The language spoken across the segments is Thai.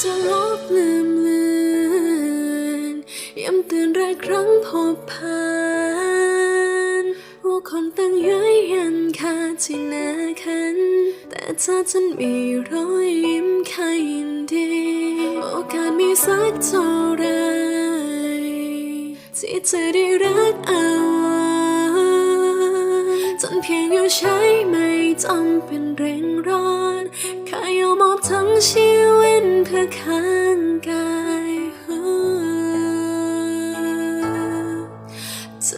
จะลบลืมเลือนย้ำเตือนแรกครั้งพบผ่านว่าคนตั้งย้ยยันคาที่หน้าคัน แต่เธอฉันมีรอยยิ้มแค่ยินดี โอกาสมีสักเท่าไหรที่จะได้ จนเพียงอยู่ใช้ไม่จำเป็นเร่งร้อนแค่ยอมมอบทั้งชีวิตเพื่อข้างกายจะ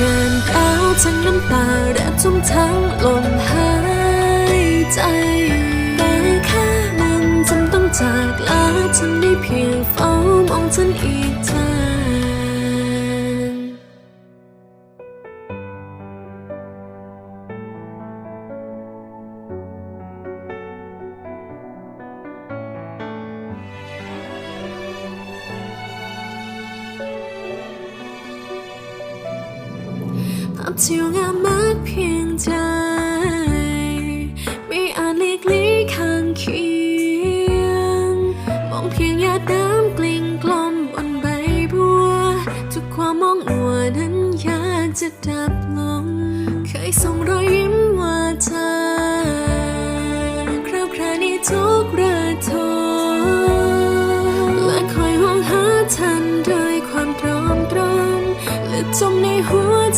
เกินร้าวทั้งน้ำตาและทุ่มทั้งลมหายใจแต่แค่มันจำต้องจากลาฉันได้เพียงเฝ้ามองฉันอีกที ภาพที่งามมากเพียงใจไม่อาจหลีกลี่ข้างเคียง มองเพียงหยาดน้ำกลิ่งกลมบนใบบัว ทุกความมองอัวนั้นยากจะดับลง เคยส่งรอย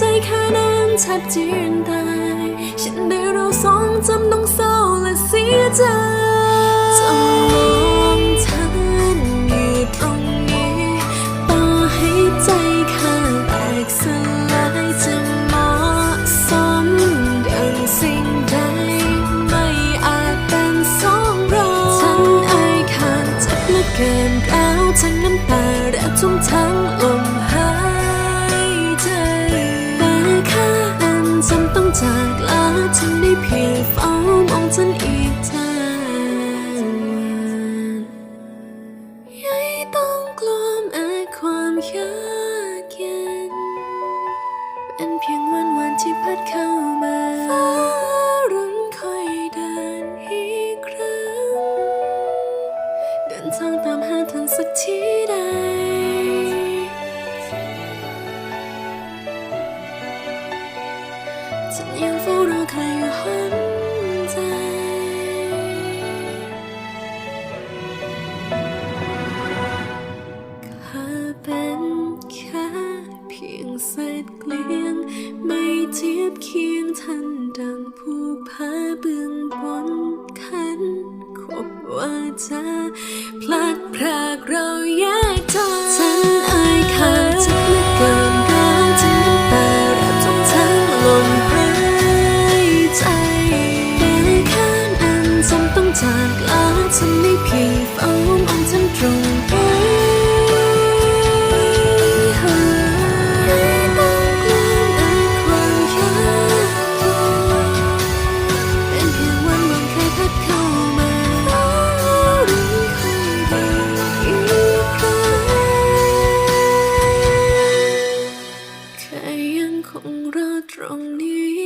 ใจแค่นั้นแทบจีนตายฉันได้เราสองจำต้องเศร้าและเสียใจจะมองเธออยู่ตรงนี้ต่อให้ใจข้าแตกสลายจะเหมาะสมดังสิ่งใดไม่อาจเป็นสองเรองฉันอายขาดเจ็บเหลือเกินร้าวทั้งน้ำตาและทุ่มทั้ง จำต้องจากลาฉันได้เพียงเฝ้ามองฉันอีกทางอย่าต้องกลัวแม้ความยากเย็นเป็นเพียงวันวันที่พัดเข้า เพียงเกลี้ยง ไม่เทียบเคียงทันดังผู้พาเบื้องบนขันขบว่าจะพลัดพรากเราแยกทาง 空的整理。